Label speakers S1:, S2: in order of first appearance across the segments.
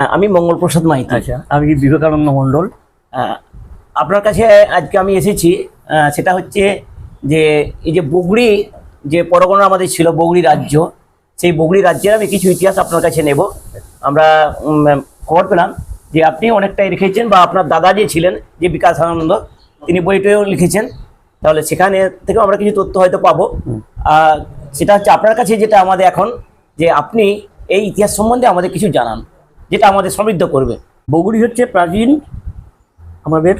S1: হ্যাঁ, আমি মঙ্গল প্রসাদ মাইতি।
S2: আচ্ছা আমি বিবেকানন্দ মণ্ডল?
S1: আপনার কাছে আজকে আমি এসেছি সেটা হচ্ছে যে এই যে বগুড়ি যে পরগনা আমাদের ছিল বগুড়ি রাজ্য সেই বগুড়ি রাজ্যের আমি কিছু ইতিহাস আপনার কাছে নেব। আমরা খবর পেলাম যে আপনি অনেকটাই লিখেছেন বা আপনার দাদা যে ছিলেন যে বিকাশ আনন্দ তিনি বইটাও লিখেছেন। তাহলে সেখানে থেকেও আমরা কিছু তথ্য হয়তো পাবো। আর সেটা হচ্ছে আপনার কাছে যেটা আমাদের এখন যে আপনি এই ইতিহাস সম্বন্ধে আমাদের কিছু জানান। যেটা আমাদের সমৃদ্ধ করবে।
S2: বগুড়ি হচ্ছে প্রাচীন আমাদের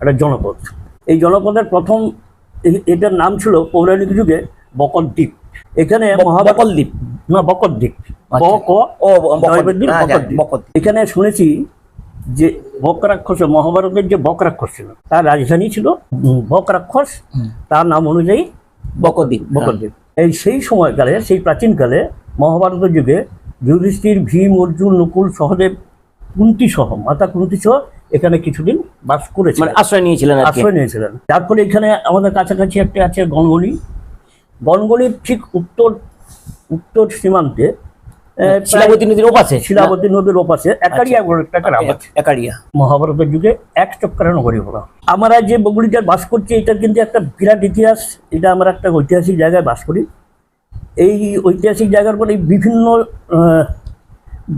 S2: একটা জনপদ। এই জনপদের প্রথম এটার নাম ছিল পৌরাণিক যুগে বকরদ্বীপ এখানে মহাভারত
S1: বকলদ্বীপ
S2: না
S1: বকদ্বীপ, হ্যাঁ।
S2: এখানে শুনেছি যে বকরাক্ষস মহাভারতের যে বকরাক্ষস ছিল তার রাজধানী ছিল উম, বক রাক্ষস তার নাম অনুযায়ী
S1: বকদ্বীপ।
S2: বকরদ্বীপ এই সেই সময়কালে সেই প্রাচীনকালে মহাভারতের যুগে যুধিষ্ঠির ভীম অর্জুন নকুল সহদেব কুন্তি সহ মাতা কুন্তি সহ এখানে কিছুদিন বাস করেছে
S1: মানে আশ্রয় নিয়েছিলেন
S2: আশ্রয় নিয়েছিলেন। যার ফলে এখানে আমাদের কাছাকাছি একটা আছে গনগনি গনগনির ঠিক উত্তর উত্তর সীমান্তে
S1: শিলাবতী নদীর ওপাশে।
S2: শিলাবতী নদীর ওপাশে একারিয়া একটা গ্রাম আছে।
S1: একারিয়া।
S2: মহাভারতের যুগে এক চক্করে নগরী হলো। আমরা যে বগুড়িতে বাস করছি এটা কিন্তু একটা বিরাট ইতিহাস। এটা আমরা একটা ঐতিহাসিক জায়গায় বাস করি। এই ঐতিহাসিক জায়গার পরে বিভিন্ন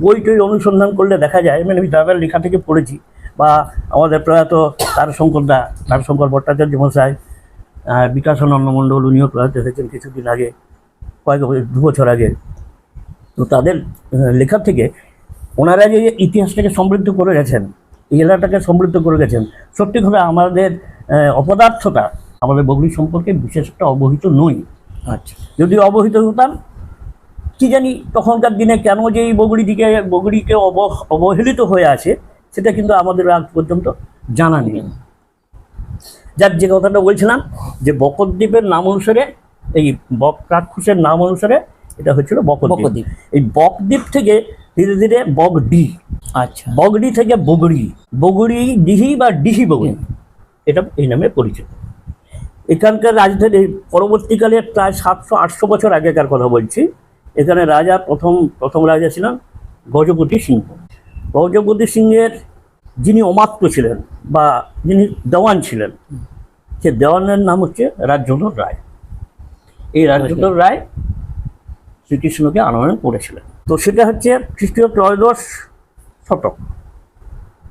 S2: বই টই অনুসন্ধান করলে দেখা যায় মানে আমি দাদার লেখা থেকে পড়েছি, বা আমাদের প্রয়াত তারশঙ্কর দা, তারশঙ্কর ভট্টাচার্য মশাই বিকাশানন্দ মণ্ডল উনিও প্রয়াত হয়েছেন কিছুদিন আগে, কয়েক দু বছর আগে। তো তাদের লেখা থেকে ওনারা যে ইতিহাসটাকে সমৃদ্ধ করে গেছেন, এই এলাকাটাকে সমৃদ্ধ করে গেছেন, সত্যি কথা আমাদের অপদার্থতা আমাদের বগুড়ি সম্পর্কে বিশেষ একটা অবহিত নই
S1: আচ্ছা।
S2: যদি অবহিত হতাম কি জানি তখনকার দিনে কেন যে এই বগুড়ি দিকে বগুড়িকে অব অবহেলিত হয়ে আছে সেটা কিন্তু আমাদের আজ পর্যন্ত জানা নেই। যার যে কথাটা বলছিলাম যে বকদ্বীপের নাম অনুসারে এই বক রাক্ষসের নাম অনুসারে এটা হচ্ছিল বকদ্বীপ। এই বকদ্বীপ থেকে ধীরে ধীরে বগডি।
S1: আচ্ছা।
S2: বগড়ি থেকে বগড়ি। বগড়ি ডিহি বা ডিহি বগড়ি। এটা এই নামে পরিচিত। এখানকার রাজধানী পরবর্তীকালে প্রায় সাতশো আটশো বছর আগেকার কথা বলছি। এখানে রাজা প্রথম প্রথম রাজা ছিলেন গজপতি সিংহ। গজপতি সিংহের যিনি অমাত্য ছিলেন বা যিনি দেওয়ান ছিলেন সে দেওয়ানের নাম হচ্ছে রাজ্যধর রায়। এই রাজ্যধর রায় শ্রীকৃষ্ণকে আনয়ন করেছিলেন। তো সেটা হচ্ছে খ্রিস্টীয় ত্রয়োদশ শতক।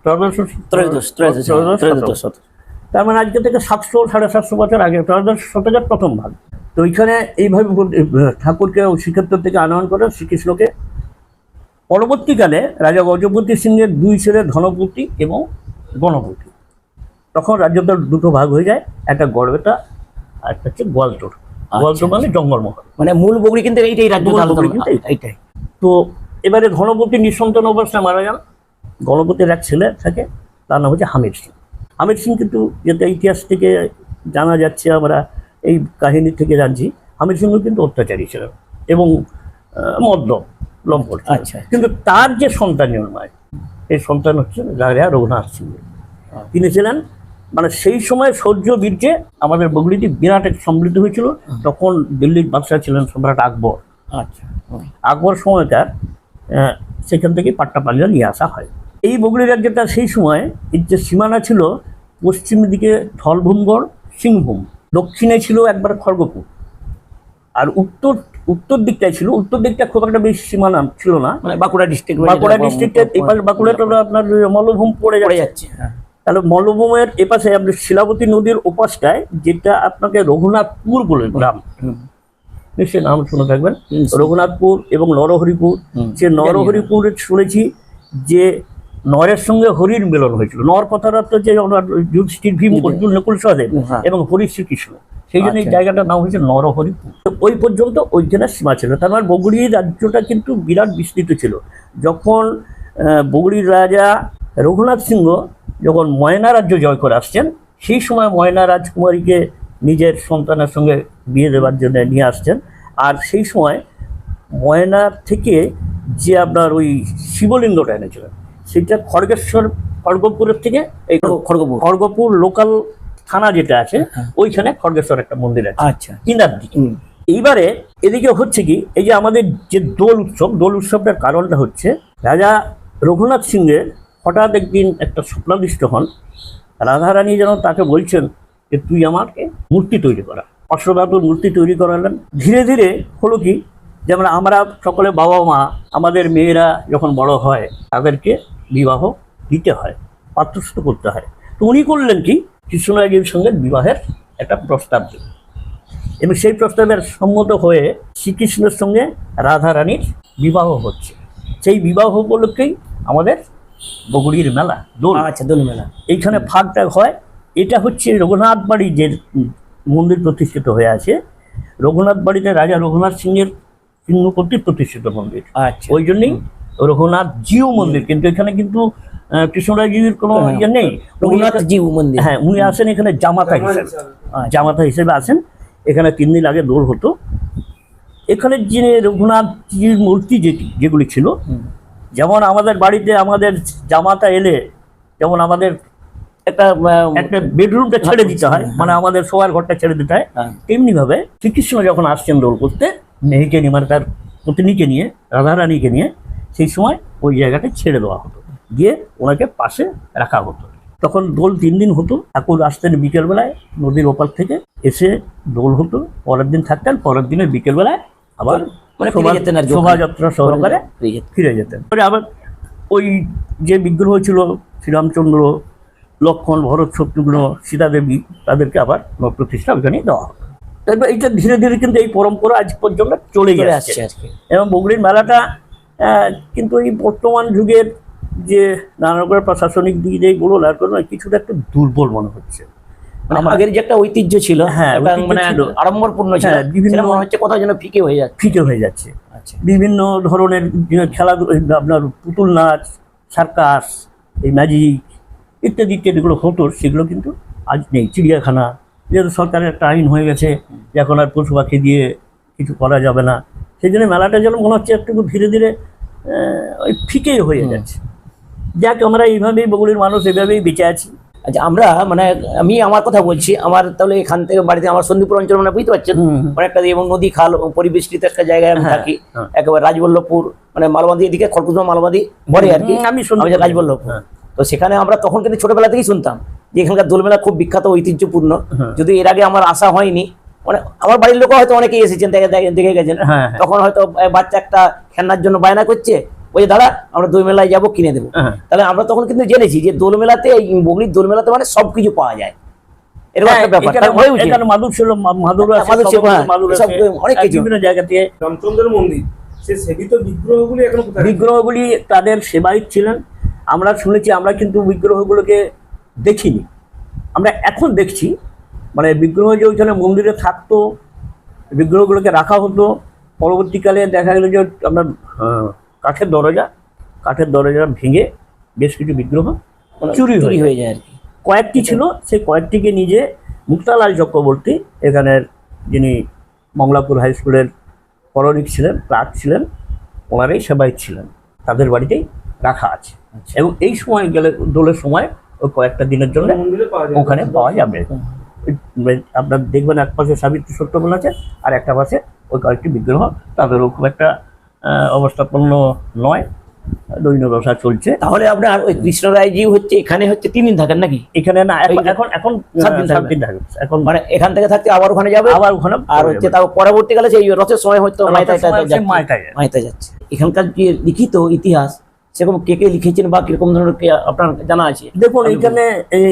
S2: ত্রয়োদশ
S1: ত্রয়োদশ ত্রয়োদশ
S2: শতক। তার মানে আজকে থেকে সাতশো সাড়ে সাতশো বছর আগে ত্রয়োদশ শতকের প্রথম ভাগ। তো ওইখানে এইভাবে ঠাকুরকে শ্রীক্ষেত্র থেকে আনয়ন করে শ্রীকৃষ্ণকে। পরবর্তীকালে রাজা গজপতি সিংহের দুই ছেলে ধনপতি এবং গণপতি তখন রাজ্যটা দুটো ভাগ হয়ে যায় একটা গড়বেতা আর একটা হচ্ছে গোয়ালটোর। গোয়ালটোর মানে জঙ্গলমহল।
S1: মানে মূল বগরি কিন্তু এইটাই রাজ্য।
S2: এইটাই। তো এবারে ধনপতি নিঃসন্তান অবস্থায় মারা যান গণপতির এক ছেলে থাকে তার নাম হচ্ছে হামিদ সিং হামিদ সিং কিন্তু যেটা ইতিহাস থেকে জানা যাচ্ছে আমরা এই কাহিনী থেকে জানছি হামিদ সিংহ কিন্তু অত্যাচারী ছিলেন এবং মদ্য লম্পট
S1: আচ্ছা।
S2: কিন্তু তার যে সন্তান জন্মায় এই সন্তান হচ্ছে রাজা রঘুনাথ সিং। তিনি ছিলেন মানে সেই সময় সৌর্য বীর্যে আমাদের বগুড়িটি বিরাট এক সমৃদ্ধ হয়েছিল। তখন দিল্লির বাদশাহ ছিলেন সম্রাট আকবর।
S1: আচ্ছা
S2: আকবর সময়কার সেখান থেকে পাট্টা পালিয়া নিয়ে আসা হয়। এই বগুড়ি রাজ্যটা সেই সময় এর যে সীমানা ছিল পশ্চিম দিকে থলভূমগড় সিংভূম। দক্ষিণে ছিল একবার খড়গপুর। আর উত্তর উত্তর দিকটাই ছিল উত্তর দিকটা খুব একটা বেশি সীমানা ছিল না।
S1: মানে বাঁকুড়া ডিস্ট্রিক্ট
S2: বাঁকুড়া ডিস্ট্রিক্টের এপাশ বাঁকুড়াটা আপনার মল্লভূম পড়ে
S1: পড়ে
S2: যাচ্ছে।
S1: হ্যাঁ।
S2: তাহলে মল্লভূমের এপাশে আপনি শিলাবতী নদীর ওপাশটায় যেটা আপনাকে রঘুনাথপুর বলে গ্রাম। নিশ্চয়ই নাম শুনে থাকবেন। রঘুনাথপুর এবং নরহরিপুর। সে নরহরিপুরে শুনেছি যে নরের সঙ্গে হরির মিলন হয়েছিল। নর কথাটা তো যে যুধিষ্ঠির ভীম অর্জুন নকুল সহদেব
S1: হ্যাঁ।
S2: এবং হরি শ্রীকৃষ্ণ। সেই জন্য এই
S1: আচ্ছা।
S2: জায়গাটার নাম হয়েছে নরহরিপুর তো ওই পর্যন্ত ওই ওইখানে সীমা ছিল। তার মানে বগুড়ি রাজ্যটা কিন্তু বিরাট বিস্তৃত ছিল। যখন বগুড়ির রাজা রঘুনাথ সিংহ যখন ময়না রাজ্য জয় করে আসছেন সেই সময় ময়না রাজকুমারীকে নিজের সন্তানের সঙ্গে বিয়ে দেওয়ার জন্য নিয়ে আসছেন। আর সেই সময় ময়না থেকে যে আপনার ওই শিবলিঙ্গটা এনেছিলেন সেটা খড়গেশ্বর খড়গপুরের থেকে এই
S1: খড়গপুর।
S2: খড়গপুর লোকাল থানা যেটা আছে ওইখানে খড়গেশ্বর একটা মন্দির আছে।
S1: আচ্ছা।
S2: কিনার দিকে। এইবারে এদিকে হচ্ছে কি এই যে আমাদের যে দোল উৎসব দোল উৎসবটার কারণটা হচ্ছে রাজা রঘুনাথ সিংহের হঠাৎ একদিন একটা স্বপ্নাদিষ্ট হন। রাধারানী যেন তাকে বলছেন যে তুই আমাকে মূর্তি তৈরি করা। অশ্বধাতুর মূর্তি তৈরি করালেন। ধীরে ধীরে হলো কি যেমন আমরা সকলে বাবা মা আমাদের মেয়েরা যখন বড় হয় তাদেরকে বিবাহ দিতে হয় পাত্রস্থ করতে হয়। তো উনি করলেন কি? কৃষ্ণরাজের সঙ্গে বিবাহের একটা প্রস্তাব দিলেন। এবং সেই প্রস্তাবের সম্মত হয়ে শ্রীকৃষ্ণের সঙ্গে রাধারানীর বিবাহ হচ্ছে। সেই বিবাহ উপলক্ষেই আমাদের বগুড়ির মেলা দোল।
S1: আচ্ছা দোল মেলা।
S2: এইখানে ভাগটা হয়। এটা হচ্ছে রঘুনাথ বাড়ি যে মন্দির প্রতিষ্ঠিত হয়ে আছে রঘুনাথ বাড়িতে রাজা রঘুনাথ সিংহের সিংহ কর্তৃক প্রতিষ্ঠিত মন্দির।
S1: আচ্ছা।
S2: ওই জন্যই রঘুনাথ জিও মন্দির কিন্তু এখানে কিন্তু আহ, কৃষ্ণরাজজির কোনো
S1: হ্যাঁ।
S2: ইয়ে নেই।
S1: রঘুনাথ জিউ মন্দির।
S2: হ্যাঁ উনি আসেন এখানে জামাতা হিসেবে। জামাতা হিসেবে আসেন। এখানে তিন দিন আগে দৌড় হতো। এখানে যে রঘুনাথজির মূর্তি যেটি যেগুলি ছিল যেমন আমাদের বাড়িতে আমাদের জামাতা এলে যেমন আমাদের
S1: একটা
S2: একটা বেডরুমটা ছেড়ে দিতে হয় মানে আমাদের শোয়ার ঘরটা ছেড়ে দিতে হয়।
S1: হ্যাঁ।
S2: তেমনি ভাবে শ্রীকৃষ্ণ যখন আসছেন দৌড় করতে মেহিকে নিয়ে মানে তার পত্নীকে নিয়ে রাধারানীকে নিয়ে সেই সময় ওই জায়গাটা ছেড়ে দেওয়া হতো। দিয়ে ওনাকে পাশে রাখা হতো। তখন দোল তিন দিন হতো। ঠাকুর আসতেন বিকেলবেলায় নদীর ওপার থেকে। এসে দোল হতো। পরের দিন থাকতেন। পরের দিনের বিকেলবেলায় আবার
S1: মানে।
S2: শোভাযাত্রা সহকারে
S1: ফিরে যেতেন।
S2: পরে আবার ওই যে বিগ্রহ ছিল শ্রীরামচন্দ্র লক্ষণ ভরত শত্রুঘ্ন সীতা দেবী তাদেরকে আবার প্রতিষ্ঠা ওইখানে দেওয়া হতো এবার এইটা ধীরে ধীরে কিন্তু এই পরম্পরা আজ পর্যন্ত চলে
S1: আসছে
S2: এবং বগুড়ির মেলাটা কিন্তু এই বর্তমান যুগের যে নানা রকমের প্রশাসনিক দিক দিয়ে আর কিছুটা একটু দুর্বল মনে হচ্ছে।
S1: মানে আগের যে একটা ঐতিহ্য ছিল
S2: হ্যাঁ,
S1: মানে আড়ম্বরপূর্ণ ছিল
S2: হ্যাঁ, বিভিন্ন-
S1: মনে হচ্ছে কোথাও যেন ফিকে হয়ে যাচ্ছে।
S2: ফিকে হয়ে যাচ্ছে।
S1: আচ্ছা।
S2: বিভিন্ন ধরনের খেলাধুলা আপনার পুতুল নাচ সার্কাস এই ম্যাজিক ইত্যাদি ইত্যাদিগুলো হতো সেগুলো কিন্তু আজ নেই। চিড়িয়াখানা যেহেতু সরকারের একটা আইন হয়ে গেছে যে এখন আর পশু পাখি দিয়ে কিছু করা যাবে না। সেই জন্য মেলাটা যেন মনে হচ্ছে একটু ধীরে ধীরে ওই ফিকেই হয়ে যাচ্ছে যাক আমরা এইভাবেই বগুড়ির মানুষ এইভাবেই বেঁচে আছি
S1: আচ্ছা আমরা মানে আমি আমার কথা বলছি আমার তাহলে এখান থেকে বাড়িতে আমার সন্দীপুর অঞ্চল মানে বুঝতে পারছেন। অনেকটা এবং নদী খাল পরিবেষ্টিত একটা জায়গায় আমি
S2: হ্যাঁ,
S1: থাকি
S2: হ্যাঁ।
S1: একেবারে রাজবল্লভপুর মানে মালবাদী এদিকে খড়কুসমা মালবাদী পরে আর কি
S2: আমি।
S1: আমাদের রাজবল্লভপুর
S2: হ্যাঁ।
S1: তো সেখানে আমরা তখন কিন্তু ছোটবেলা থেকেই শুনতাম যে এখানকার দোলমেলা খুব বিখ্যাত ঐতিহ্যপূর্ণ
S2: হ্যাঁ।
S1: যদি এর আগে আমার আসা হয়নি মানে আমার বাড়ির লোক হয়তো অনেকেই এসেছেন দেখে গেছেন।
S2: হ্যাঁ, হ্যাঁ।
S1: তখন হয়তো বাচ্চা একটা খেলনার জন্য বায়না করছে ওই যে দাদা আমরা দোল মেলায় যাব কিনে দেবো।
S2: হ্যাঁ।
S1: তাহলে আমরা তখন কিন্তু জেনেছি যে দোল মেলাতে এই বগলির দোল মেলাতে মানে সবকিছু পাওয়া যায়।
S3: বিগ্রহগুলি
S2: তাদের ছিলেন। আমরা শুনেছি আমরা কিন্তু বিগ্রহগুলোকে দেখিনি। আমরা এখন দেখছি মানে বিগ্রহ যে ওইখানে মন্দিরে থাকতো বিগ্রহগুলোকে রাখা হতো পরবর্তীকালে দেখা গেল যে আপনার কাঠের দরজা কাঠের দরজা ভেঙে বেশ কিছু বিগ্রহ
S1: মানে
S2: চুরি হয়ে
S1: চুরি
S2: যায়।
S1: হয়ে যায়। আর কি।
S2: কয়েকটি ছিল সেই কয়েকটিকে নিজে মুক্তালাল চক্রবর্তী এখানের যিনি মংলাপুর হাই স্কুলের পরনিক ছিলেন ক্লার্ক ছিলেন ওনারাই সেবাই ছিলেন। তাদের বাড়িতেই রাখা আছে। এবং এই সময় গেলে দোলের সময় ওই কয়েকটা দিনের জন্য ওখানে পাওয়া যাবে। আপনার দেখবেন এক পাশে সাবিত্রী সত্যবন আছে আর একটা পাশে ওই কয়েকটি বিগ্রহ তাদেরও খুব একটা অবস্থাপন্ন নয়। দৈন্য ব্যবসা চলছে।
S1: তাহলে আপনার ওই কৃষ্ণরায়জি হচ্ছে এখানে হচ্ছে তিন দিন থাকেন নাকি?
S2: এখানে না এখন এখন এখন
S1: সাত দিন
S2: সাত দিন থাকবে এখন
S1: মানে এখান থেকে থাকতে আবার ওখানে যাবে?
S2: আবার ওখানে
S1: আর হচ্ছে তাও পরবর্তীকালে সেই রথের সময় হয়তো
S2: হচ্ছে
S1: যাচ্ছে। এখানকার যে লিখিত ইতিহাস সেরকম কে কে লিখেছেন বা কীরকম ধরনের আপনার জানা আছে?
S2: দেখুন এইখানে এই,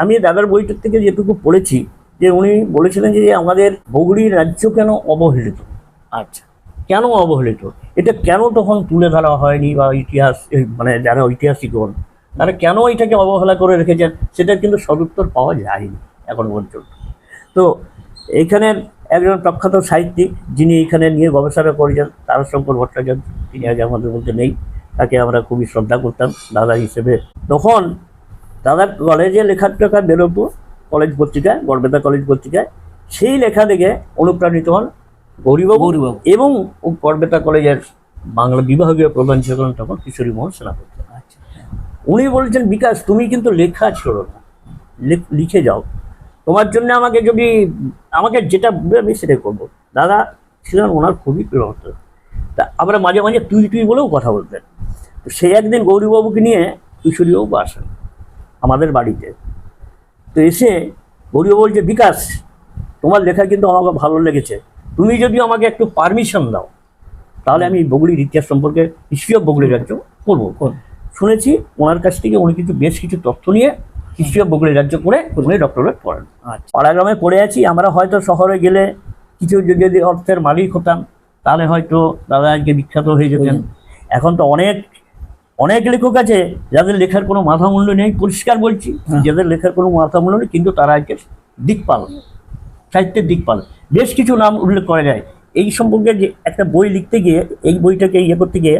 S2: আমি দাদার বইটার থেকে যেটুকু পড়েছি, যে উনি বলেছিলেন যে আমাদের বগুড়ি রাজ্য কেন অবহেলিত?
S1: আচ্ছা।
S2: কেন অবহেলিত? এটা কেন তখন তুলে ধরা হয়নি বা ইতিহাস মানে যারা ঐতিহাসিকগণ, তারা কেন এটাকে অবহেলা করে রেখেছেন? সেটা কিন্তু সদুত্তর পাওয়া যায়নি এখন পর্যন্ত। তো এইখানের একজন প্রখ্যাত সাহিত্যিক, যিনি এখানে নিয়ে গবেষণা করেছেন, তারশঙ্কর ভট্টাচার্য। তিনি আজ আমাদের মধ্যে নেই, তাকে আমরা খুবই শ্রদ্ধা করতাম, দাদা হিসেবে। তখন দাদার কলেজে লেখার টেখা বেরোতো কলেজ পত্রিকায় গড়বেতা কলেজ পত্রিকায়। সেই লেখা দেখে অনুপ্রাণিত হন গৌরীবাবু
S1: গৌরীবাবু।
S2: এবং গড়বেতা কলেজের বাংলা বিভাগীয় প্রধান ছিলেন তখন কিশোরী মোহন সেনাপতি।
S1: আচ্ছা।
S2: উনি বলেছেন বিকাশ তুমি কিন্তু লেখা ছিল না। লেখ- যাও। তোমার জন্য আমাকে যদি আমাকে যেটা আমি সেটাই করব। দাদা ছিলেন ওনার খুবই প্রিয় হতো তা আমরা মাঝে মাঝে তুই তুই বলেও কথা বলতেন। তো সেই একদিন গৌরীবাবুকে নিয়ে কিশোরীবাবু আসেন। আমাদের বাড়িতে। তো এসে গৌরীবাবু বলছে বিকাশ তোমার লেখা কিন্তু আমাকে ভালো লেগেছে। তুমি যদি আমাকে একটু পারমিশন দাও তাহলে আমি বগুড়ির ইতিহাস সম্পর্কে হিস্ট্রি অফ বগুড়ি রাজ্য করব। শুনেছি ওনার কাছ থেকে উনি কিছু বেশ কিছু তথ্য নিয়ে হিস্ট্রি অফ বগুড়ি রাজ্য করে উনি ডক্টরেট পড়েন।
S1: আচ্ছা।
S2: পাড়াগ্রামে পড়ে আছি আমরা হয়তো শহরে গেলে কিছু যদি যদি অর্থের মালিক হতাম তাহলে হয়তো দাদা আজকে বিখ্যাত হয়ে যেতেন। এখন তো অনেক অনেক লেখক আছে যাদের লেখার কোনো মাথা মূল্য নেই পরিষ্কার বলছি
S1: হ্যাঁ।
S2: যাদের লেখার কোনো মাথা মূল্য নেই কিন্তু তারা আজকে দিকপাল সাহিত্যের দিকপাল বেশ কিছু নাম উল্লেখ করা যায় এই সম্পর্কে যে একটা বই লিখতে গিয়ে এই বইটাকে ইয়ে করতে গিয়ে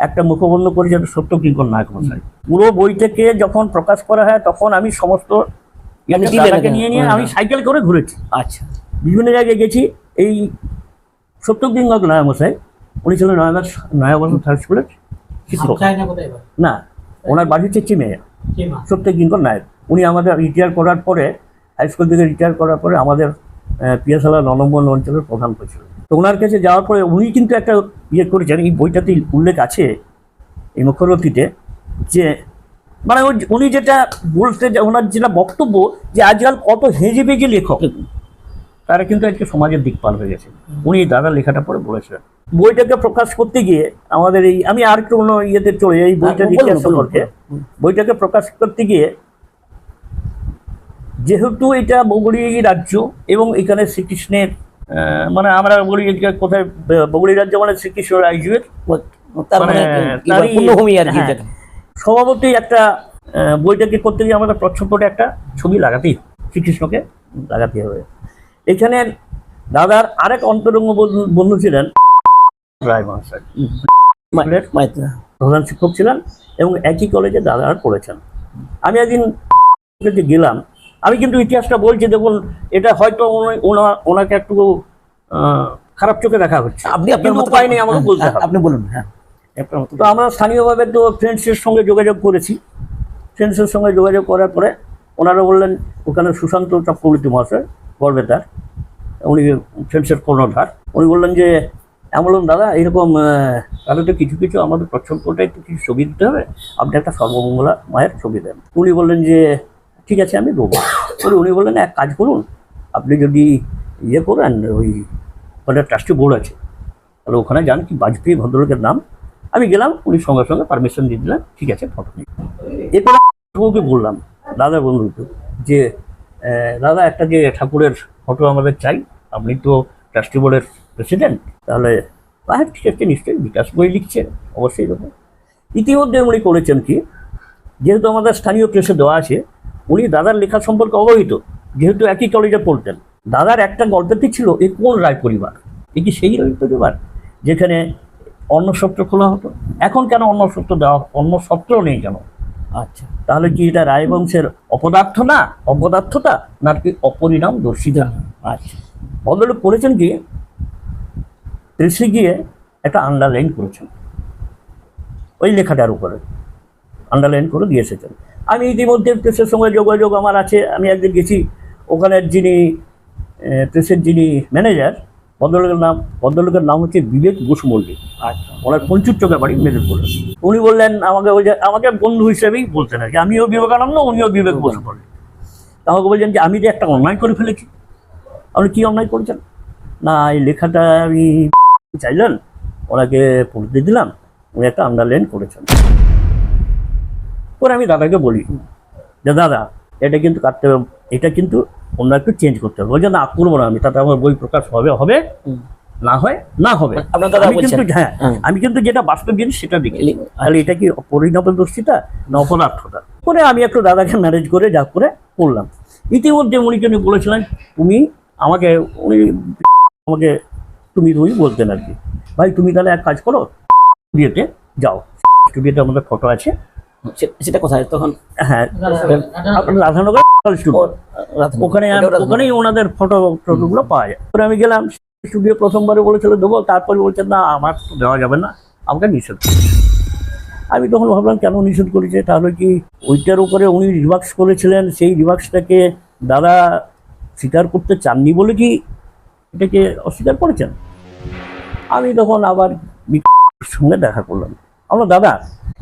S2: একটা মুখবন্ধ করে যেন সত্য কিঙ্কর নায়ক মশাই পুরো বইটাকে যখন প্রকাশ করা হয় তখন আমি সমস্ত
S1: মানে?
S2: নিয়ে নিয়ে
S1: হ্যাঁ,
S2: আমি
S1: হ্যাঁ।
S2: সাইকেল করে ঘুরেছি
S1: আচ্ছা
S2: বিভিন্ন জায়গায় গেছি এই সত্যদিন নয় মশাই উনি ছিলেন নয়াবাস নয়াবাস হাই স্কুলের
S4: না
S2: ওনার বাড়ি হচ্ছে চিমে।
S4: কে মা
S2: সত্যজিৎ নায়ক উনি আমাদের রিটায়ার করার পরে হাই স্কুল থেকে রিটায়ার করার পরে আমাদের পিয়াশালা ন নম্বর অঞ্চলের প্রধান হয়েছিল। তো ওনার কাছে যাওয়ার পরে উনি কিন্তু একটা ইয়ে করেছেন এই বইটাতে উল্লেখ আছে এই মুখরতিতে যে মানে উনি যেটা বলতে যা- ওনার যেটা বক্তব্য যে আজকাল কত হেজে বেজে লেখক। তারা কিন্তু আজকে সমাজের দিকপাল হয়ে গেছে। উনি দাদা লেখাটা পরে বলেছিলেন। বইটাকে প্রকাশ করতে গিয়ে আমাদের এই আমি আর একটু অন্য ইয়েতে চলে এই বইটা ইতিহাস সম্পর্কে। বইটাকে প্রকাশ করতে গিয়ে যেহেতু এটা বগুড়ি রাজ্য এবং এখানে শ্রীকৃষ্ণের মানে আমরা বলি কোথায় বগুড়ি রাজ্য মানে শ্রীকৃষ্ণ
S1: তার মানে
S2: মানে হ্যাঁ। স্বভাবতই একটা বইটাকে করতে গিয়ে আমাদের প্রচ্ছপটে একটা ছবি লাগাতেই শ্রীকৃষ্ণকে লাগাতে হবে। এখানে দাদার আরেক অন্তরঙ্গ বন্ধু ছিলেন রায় মহাশয় প্রধান শিক্ষক ছিলেন এবং একই কলেজে দাদা পড়েছেন। আমি একদিন গেলাম। আমি কিন্তু ইতিহাসটা বলছি দেখুন এটা হয়তো ওনাকে একটু আহ, খারাপ চোখে দেখা হচ্ছে।
S1: আপনি আপনার মতো
S2: উপায় নেই আমাকে
S1: হ্যাঁ,
S2: বলতে
S1: হ্যাঁ, আপনি বলুন হ্যাঁ।
S2: তো আমরা স্থানীয়ভাবে তো ফ্রেন্ডসের সঙ্গে যোগাযোগ করেছি। ফ্রেন্ডসের সঙ্গে যোগাযোগ করার পরে ওনারা বললেন ওখানে সুশান্ত চক্রবর্তী মহাশয় গর্বেতার উনি ফ্রেন্ডসের কর্ণধার। উনি বললেন যে আমি বললাম দাদা, এরকম তাহলে তো কিছু কিছু আমাদের প্রচ্ছদটাই একটু কিছু ছবি দিতে হবে। আপনি একটা সর্বমঙ্গলা মায়ের ছবি দেন। উনি বললেন যে, ঠিক আছে, আমি দেবো। উনি বললেন, এক কাজ করুন, আপনি যদি ইয়ে করেন, ওই ওখানে ট্রাস্টি বোর্ড আছে, তাহলে ওখানে যান, কি বাজপেয়ী ভদ্রলোকের নাম। আমি গেলাম, উনি সঙ্গে সঙ্গে পারমিশন দিয়ে দিলেন, ঠিক আছে, ফটো নিই এরপর বউকে বললাম, দাদা বন্ধুকে যে দাদা, একটা যে ঠাকুরের ফটো আমাদের চাই, আপনি তো ট্রাস্টি বোর্ডের প্রেসিডেন্ট তাহলে হ্যাঁ ঠিক আছে নিশ্চয়ই বিকাশ বই লিখছে? অবশ্যই এরকম ইতিমধ্যে উনি করেছেন কি যেহেতু আমাদের স্থানীয় প্রেসে দেওয়া আছে উনি দাদার লেখা সম্পর্কে অবহিত যেহেতু একই কলেজে পড়তেন। দাদার একটা গল্পটি ছিল এ কোন রায় পরিবার? এ কি সেই রায় পরিবার? যেখানে অন্নসত্র খোলা হতো। এখন কেন অন্য অন্নসত্র দেওয়া অন্য অন্নসত্র নেই কেন?
S1: আচ্ছা।
S2: তাহলে কি এটা রায়বংশের অপদার্থ না অপদার্থতা না কি অপরিণাম দর্শিতা
S1: আচ্ছা।
S2: ভদ্রলোক করেছেন কি প্রেসে গিয়ে একটা আন্ডারলাইন করেছেন। ওই লেখাটার উপরে আন্ডারলাইন করে দিয়ে এসেছেন। আমি ইতিমধ্যে প্রেসের সঙ্গে যোগাযোগ আমার আছে আমি একদিন গেছি ওখানের যিনি প্রেসের যিনি ম্যানেজার ভদ্রলোকের নাম ভদ্রলোকের নাম হচ্ছে বিবেক বসু মল্লিক।
S1: আচ্ছা।
S2: ওনার পঞ্চুর চোখে বাড়ি মেদিনীপুরে উনি বললেন আমাকে ওই যে আমাকে বন্ধু হিসেবেই বলতেন আর কি আমিও বিবেকানন্দ উনিও বিবেক বসু মল্লিক। আমাকে বলছেন যে আমি যে একটা অন্যায় করে ফেলেছি। আপনি কী অন্যায় করেছেন? না এই লেখাটা আমি চাইলেন ওনাকে পড়তে দিলাম উনি একটা আন্ডারলাইন করেছেন। পরে আমি দাদাকে বলি যে দাদা এটা কিন্তু কাটতে এটা কিন্তু অন্য একটু চেঞ্জ করতে হবে। বলছে না করব না আমি তাতে আমার বই প্রকাশ হবে হবে না হয় না হবে। আমি কিন্তু হ্যাঁ আমি কিন্তু যেটা বাস্তব জিনিস সেটা দেখি। তাহলে এটা কি পরিণামদর্শিতা না অপদার্থতা? করে আমি একটু দাদাকে ম্যানেজ করে যা করে করলাম। ইতিমধ্যে উনি কিন্তু বলেছিলেন তুমি আমাকে উনি আমাকে তুমি তুমি বলতেন আর কি ভাই তুমি তাহলে এক কাজ করো স্টুডিওতে যাও। স্টুডিওতে আমাদের ফটো আছে।
S1: সেটা কোথায়? তখন
S2: হ্যাঁ রাধানগর স্টুডিও ওখানে ওখানেই ওনাদের ফটো ফটোগুলো পাওয়া যায়। আমি গেলাম স্টুডিও প্রথমবারে বলেছিল দেবো। তারপরে বলছেন না আমার তো দেওয়া যাবে না। আমাকে নিষেধ আমি তখন ভাবলাম কেন নিষেধ করেছে? তাহলে কি ওইটার উপরে উনি রিভাক্স করেছিলেন? সেই রিভাক্সটাকে দাদা স্বীকার করতে চাননি বলে কি এটাকে অস্বীকার করেছেন? আমি তখন আবার সঙ্গে দেখা করলাম। আমরা দাদা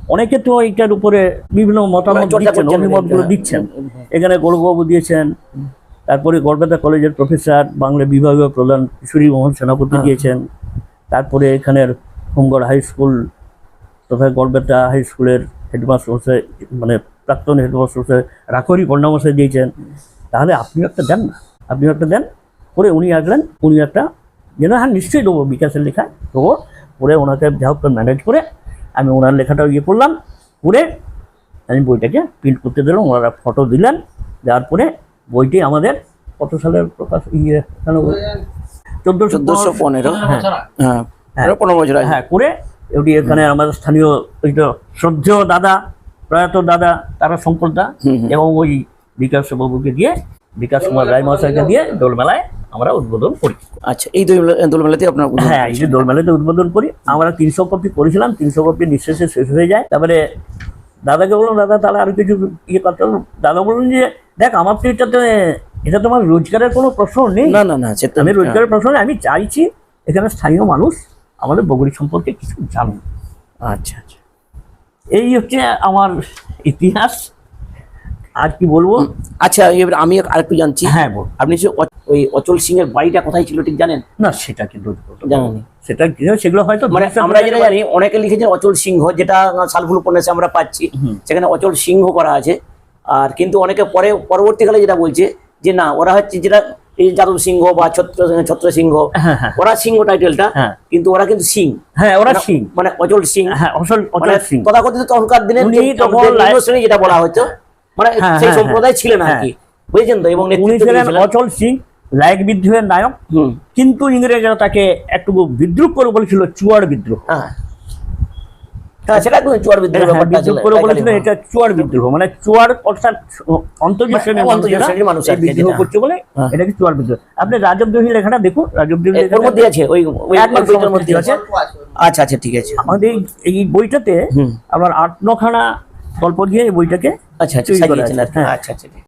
S2: অনেকে তো এইটার উপরে বিভিন্ন মতামত
S1: মানে
S2: দিচ্ছেন অভিমতগুলো
S1: হ্যাঁ।
S2: দিচ্ছেন। এখানে গৌরবাবু দিয়েছেন তারপরে গড়বেতা কলেজের প্রফেসর বাংলা বিভাগীয় প্রধান কিশোরী মোহন সেনাপতি
S1: হ্যাঁ।
S2: দিয়েছেন তারপরে এখানের হোমগড় হাই স্কুল তথা গড়বেতা হাই স্কুলের হেডমাস্টার মশাই মানে প্রাক্তন হেডমাস্টার মশাই রাখরি কন্যা দিয়েছেন। তাহলে আপনিও একটা দেন না আপনিও একটা দেন। পরে উনি আসলেন উনি একটা যেন হ্যাঁ নিশ্চয়ই দেবো বিকাশের লেখা দেবো। পরে ওনাকে যা হোক ম্যানেজ করে আমি ওনার লেখাটা ইয়ে করলাম করে আমি বইটাকে প্রিন্ট করতে দিলাম ওনারা ফটো দিলেন। দেওয়ার পরে বইটি আমাদের কত সালের প্রকাশ ইয়ে চোদ্দোশো
S1: চোদ্দশো পনেরো।
S2: হ্যাঁ।
S1: হ্যাঁ
S2: হ্যাঁ।
S1: পনেরো বছর
S2: হ্যাঁ করে ওটি এখানে আমাদের স্থানীয় ওই তো শ্রদ্ধেয় দাদা প্রয়াত দাদা তারা
S1: হুম।
S2: এবং ওই বিকাশ বাবুকে দিয়ে বিকাশ কুমার রায় মহাশয়কে দিয়ে দোলমেলায় আমরা উদ্বোধন করি।
S1: আচ্ছা এই দোল দোলমেলাতে আপনার
S2: হ্যাঁ এই যে দোলমেলাতে উদ্বোধন করি আমরা তিনশো কপি করেছিলাম তিনশো কপি নিঃশেষে শেষ হয়ে যায়। তারপরে দাদাকে বললাম দাদা তাহলে আর কিছু ইয়ে করতে দাদা বললেন যে দেখ আমার তো এটাতে এটা তোমার রোজগারের কোনো প্রশ্ন নেই।
S1: না না না সেটা
S2: আমি রোজগারের প্রশ্ন আমি চাইছি এখানে স্থানীয় মানুষ আমাদের বগুড়ি সম্পর্কে কিছু জানুন
S1: আচ্ছা আচ্ছা।
S2: এই হচ্ছে আমার ইতিহাস। আর কি বলব?
S1: আচ্ছা এবার আমি আরেকটু জানছি।
S2: হ্যাঁ বল
S1: আপনি যে ওই অচল সিং এর বাড়িটা কোথায় ছিল ঠিক জানেন?
S2: না সেটা কিন্তু
S1: জানেননি
S2: সেটা কি সেগুলো হয়তো
S1: মানে আমরা যেটা জানি অনেকে লিখেছেন অচল সিংহ যেটা সালফুল উপন্যাসে আমরা পাচ্ছি। সেখানে অচল সিংহ করা আছে। আর কিন্তু অনেকে পরে পরবর্তীকালে যেটা বলছে যে না ওরা হচ্ছে যেটা এই যাদব সিংহ বা ছত্র ছত্র সিংহ
S2: হ্যাঁ হ্যাঁ।
S1: ওরা সিংহ টাইটেলটা
S2: হ্যাঁ।
S1: কিন্তু ওরা কিন্তু সিং।
S2: হ্যাঁ ওরা
S1: মানে-
S2: সিং।
S1: মানে অচল সিং।
S2: হ্যাঁ অচল
S1: মানে
S2: অচল সিং।
S1: তথাকথিত তখনকার দিনে যেটা বলা হতো মানে
S2: হ্যাঁ,
S1: সেই
S2: হ্যাঁ,
S1: সম্প্রদায় ছিলেন আর
S2: হ্যাঁ।
S1: কি। বুঝেছেন তো? এবং
S2: উনি ছিলেন অচল সিং লায়ক বিদ্রোহের নায়ক। কিন্তু ইংরেজরা তাকে একটু বিদ্রুপ করে বলেছিল চুয়ার বিদ্রোহ।
S1: হ্যাঁ। হ্যাঁ সেটা চুয়ার বিদ্রোহের
S2: হ্যাঁ, বিদ্রুপ করে বলেছিল এটা চুয়ার বিদ্রোহ। মানে চুয়ার অর্থাৎ
S1: মানে
S2: শ্রেণির
S1: মানুষ কি
S2: বিদ্রোহ করছে বলে
S1: হ্যাঁ।
S2: এটাকে চুয়ার বিদ্রোহ। আপনি রাজবদ্রোহী লেখাটা দেখুন রাজবদ্রোহী
S1: এ- ওর
S2: লেখাটা
S1: মধ্যে আছে ওই মধ্যে আছে। আচ্ছা আচ্ছা ঠিক আছে।
S2: আমাদের এই- বইটাতে। আমার আট নখানা গল্প দিয়ে এই বইটাকে
S1: আচ্ছা আচ্ছা
S2: তৈরি
S1: সাজিয়েছেন আর
S2: হ্যাঁ।
S1: আচ্ছা আচ্ছা ঠিক।